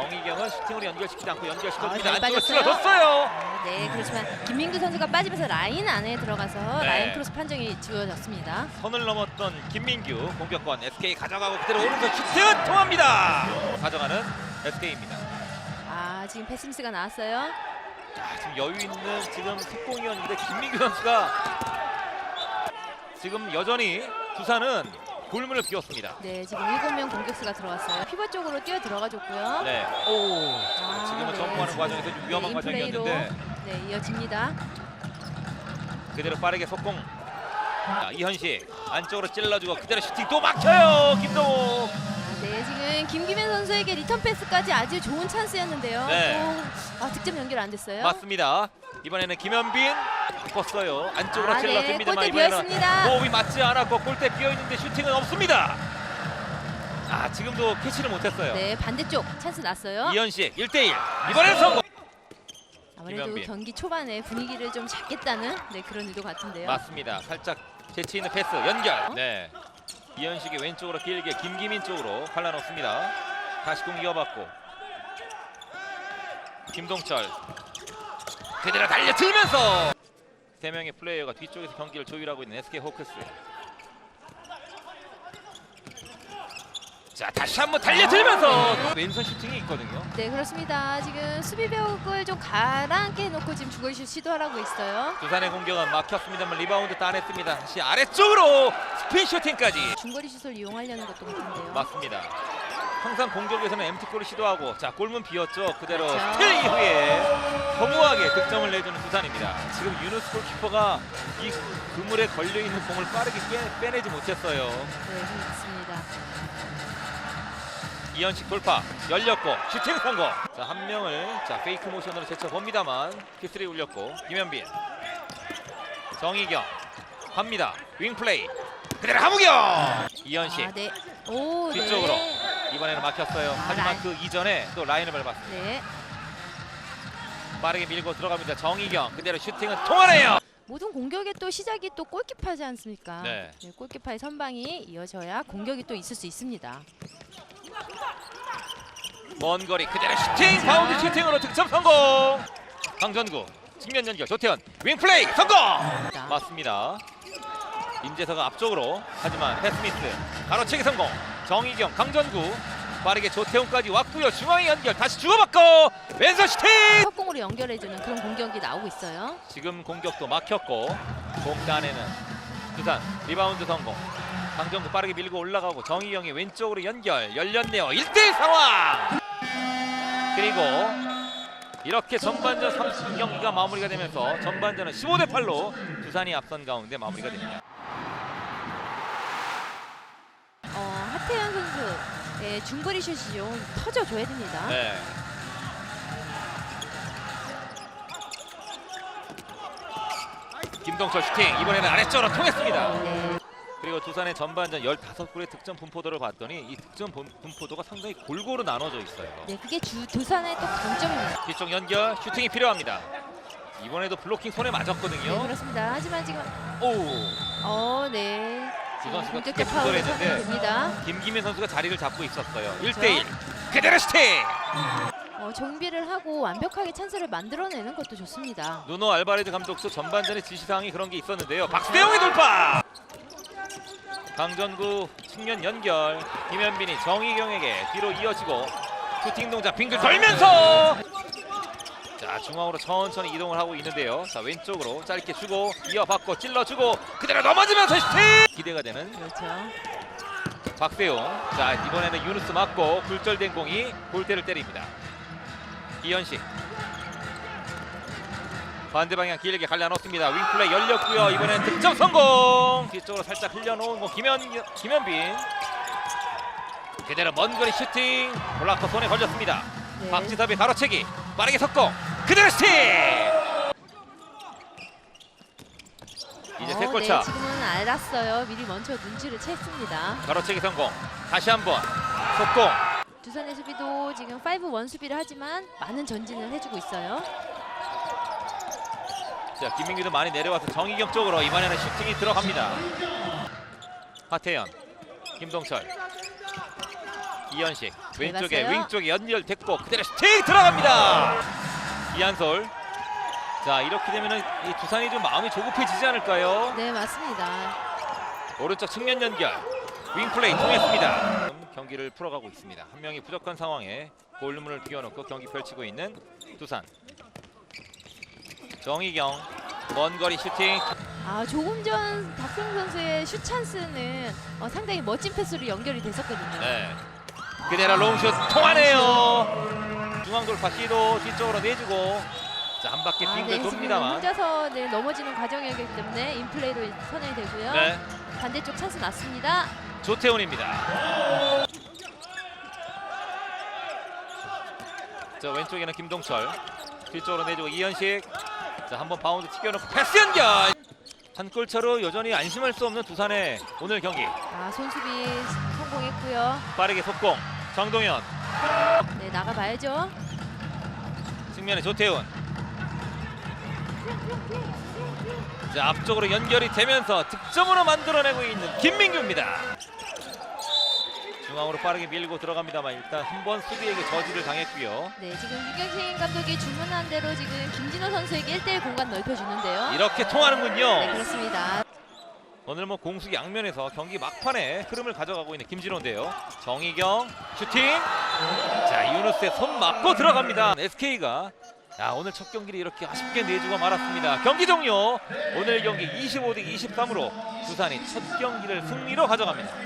정희경은 슈팅으로 연결시키지 않고 연결시켜줍니다. 아, 잘 안쪽으로 빠졌어요. 찔러줬어요. 아, 네, 그렇지만 김민규 선수가 빠지면서 라인 안에 들어가서 네. 라인 크로스 판정이 주어졌습니다. 선을 넘었던 김민규 공격권 SK 가져가고 그대로 오른손 슈팅 통합니다. 가져가는 SK입니다. 아, 지금 패스미스가 나왔어요. 지금 여유 있는 지금 속공이었는데 김민규 선수가 지금 여전히 두산은 골문을 비웠습니다. 네, 지금 7명 공격수가 들어왔어요. 피버 쪽으로 뛰어 들어가 줬고요. 네. 오. 아, 지금은 네. 점프하는 과정에서 좀 위험한 네, 인플레이로 과정이었는데 네, 이어집니다. 그대로 빠르게 속공. 자, 이현식 안쪽으로 찔러주고 그대로 슈팅 또 막혀요. 김동욱. 아, 네, 지금 김기민 선수에게 리턴 패스까지 아주 좋은 찬스였는데요. 네. 또, 아, 득점 연결 안 됐어요. 맞습니다. 이번에는 김현빈 바꿨어요. 안쪽으로 아, 네, 찔러줍니다만 골대 이번에는 비었습니다. 호흡이 맞지 않았고 골대 비어 있는데 슈팅은 없습니다. 아 지금도 캐치를 못했어요. 네, 반대쪽 찬스 났어요. 이현식 1대1 이번엔 성공. 아무래도 김현빈. 경기 초반에 분위기를 좀 잡겠다는 네, 그런 의도 같은데요. 맞습니다. 살짝 재치 있는 패스 연결. 네. 이현식이 왼쪽으로 길게 김기민 쪽으로 갈라놓습니다. 다시 공 이어받고 김동철 그대로 달려들면서 세 명의 플레이어가 뒤쪽에서 경기를 조율하고 있는 SK 호크스. 자 다시 한번 달려들면서 네. 왼손 슈팅이 있거든요. 네, 그렇습니다. 지금 수비 벽을 좀 가라앉게 해놓고 지금 중거리슛 시도하고 있어요. 두산의 공격은 막혔습니다만 리바운드 따냈습니다. 다시 아래쪽으로 스핀 슈팅까지. 중거리 슛을 이용하려는 것도 같은데요. 맞습니다. 항상 공격에서는 MT골을 시도하고 자 골문 비었죠. 그대로 그렇죠. 스틸 이후에 허무하게 득점을 내주는 두산입니다. 지금 유누스 골키퍼가 이 그물에 걸려있는 공을 빠르게 깨, 빼내지 못했어요. 네, 그렇습니다. 이현식 돌파 열렸고 슈팅 성공. 자한 명을 자 페이크 모션으로 제쳐봅니다만 키스리 울렸고 김현빈 정희경 갑니다. 윙플레이 그대로 하무경 이현식 아, 네. 오, 뒤쪽으로. 네. 이번에는 막혔어요. 아, 하지만 라인. 그 이전에 또 라인을 밟았습니다. 네. 빠르게 밀고 들어갑니다. 정희경 그대로 슈팅은 통하네요. 모든 공격의 또 시작이 또 골키퍼지 않습니까? 네. 골키퍼의 선방이 이어져야 공격이 또 있을 수 있습니다. 먼 거리 그대로 슈팅 바운드 슈팅으로 득점 성공. 강전구 측면 연결 조태현 윙플레이 성공. 맞습니다. 임재서가 앞쪽으로 하지만 패스미스 가로채기 성공. 정희경 강전구. 빠르게 조태훈까지 왔고요. 중앙에 연결. 다시 주고받고 왼손 슈팅. 협공으로 연결해주는 그런 공격이 나오고 있어요. 지금 공격도 막혔고 공 따내는 두산 리바운드 성공. 강정구 빠르게 밀고 올라가고 정희영이 왼쪽으로 연결. 열렸네요. 1대1 상황! 그리고 이렇게 전반전 3경기가 마무리가 되면서 전반전은 15대 8로 두산이 앞선 가운데 마무리가 됩니다 어, 하태현 선수의 중거리 슛이 좀 터져줘야 됩니다. 네. 김동철 슈팅 이번에는 아래쪽으로 통했습니다 네. 그리고 두산의 전반전 15골의 득점 분포도를 봤더니 이 득점 분- 분포도가 상당히 골고루 나눠져 있어요. 네, 그게 주, 두산의 또 강점입니다. 뒤쪽 연결 슈팅이 필요합니다. 이번에도 블로킹 손에 네, 맞았거든요. 그렇습니다. 하지만 지금 오 어, 네. 이 지금 선수가 공격적 크게 파울을 선택됩니다. 김기민 선수가 자리를 잡고 있었어요. 그렇죠. 1대1 그대로 슈팅. 어, 정비를 하고 완벽하게 찬스를 만들어내는 것도 좋습니다. 누노 알바레즈 감독도 전반전에 지시사항이 그런 게 있었는데요. 박세용의 돌파. 강전구 측면 연결 김현빈이 정희경에게 뒤로 이어지고 슈팅 동작 빙글 돌면서 자 중앙으로 천천히 이동을 하고 있는데요. 자 왼쪽으로 짧게 주고 이어받고 찔러주고 그대로 넘어지면서 슈팅 기대가 되는 그렇죠. 박세용 자 이번에는 유누스 맞고 굴절된 공이 골대를 때립니다. 이현식 반대 방향 길게 갈라놓습니다. 윙플레이 열렸고요. 이번엔 득점 성공. 뒤쪽으로 살짝 흘려놓은 공 김현 김현빈 그대로 먼 거리 슈팅 볼라커 손에 걸렸습니다. 네. 박지섭의 가로채기 빠르게 석공 그대로 슈팅. 이제 세 어, 골차 네, 지금은 알았어요. 미리 먼저 눈치를 챘습니다. 가로채기 성공 다시 한번 속공 두산의 수비도 지금 5-1 수비를 하지만 많은 전진을 해주고 있어요. 자 김민규도 많이 내려와서 정희경 쪽으로 이번에는 슈팅이 들어갑니다. 하태현, 김동철 이현식 왼쪽에 봤어요. 윙쪽에 연결됐고 그대로 스틱 들어갑니다. 이한솔. 자 이렇게 되면은 이 두산이 좀 마음이 조급해지지 않을까요? 네, 맞습니다. 오른쪽 측면 연결 윙 플레이 통했습니다. 경기를 풀어가고 있습니다. 한 명이 부족한 상황에 골문을 비워놓고 경기 펼치고 있는 두산. 정희경 먼 거리 슈팅 아, 조금 전 박성 선수의 슛 찬스는 어, 상당히 멋진 패스로 연결이 됐었거든요. 네. 그대로 롱슛 통하네요. 중앙 돌파 시도 뒤쪽으로 내주고 자 한 바퀴 아, 빙글 네, 지금 돕니다만. 혼자서 네, 넘어지는 과정이기 때문에 인플레이로 선언이 되고요. 네. 반대쪽 찬스 났습니다. 조태훈입니다. 자 왼쪽에는 김동철 뒤쪽으로 내주고 이현식 자 한번 바운드 튀겨놓고 패스 연결 한 골차로 여전히 안심할 수 없는 두산의 오늘 경기 아, 손수비 성공했고요. 빠르게 속공 정동현 네, 나가봐야죠. 측면에 조태훈 자 앞쪽으로 연결이 되면서 득점으로 만들어내고 있는 김민규입니다 중앙으로 빠르게 밀고 들어갑니다만 일단 한 번 수비에게 저지를 당했고요 네, 지금 유경신 감독이 주문한 대로 지금 김진호 선수에게 1대1 공간 넓혀주는데요. 이렇게 통하는군요 네, 그렇습니다. 오늘 뭐 공수 양면에서 경기 막판에 흐름을 가져가고 있는 김진호인데요. 정희경 슈팅. 자 유누스의 손 맞고 들어갑니다. SK가 자 오늘 첫 경기를 이렇게 아쉽게 내주고 말았습니다. 경기 종료. 오늘 경기 25대 23으로 두산이 첫 경기를 승리로 가져갑니다.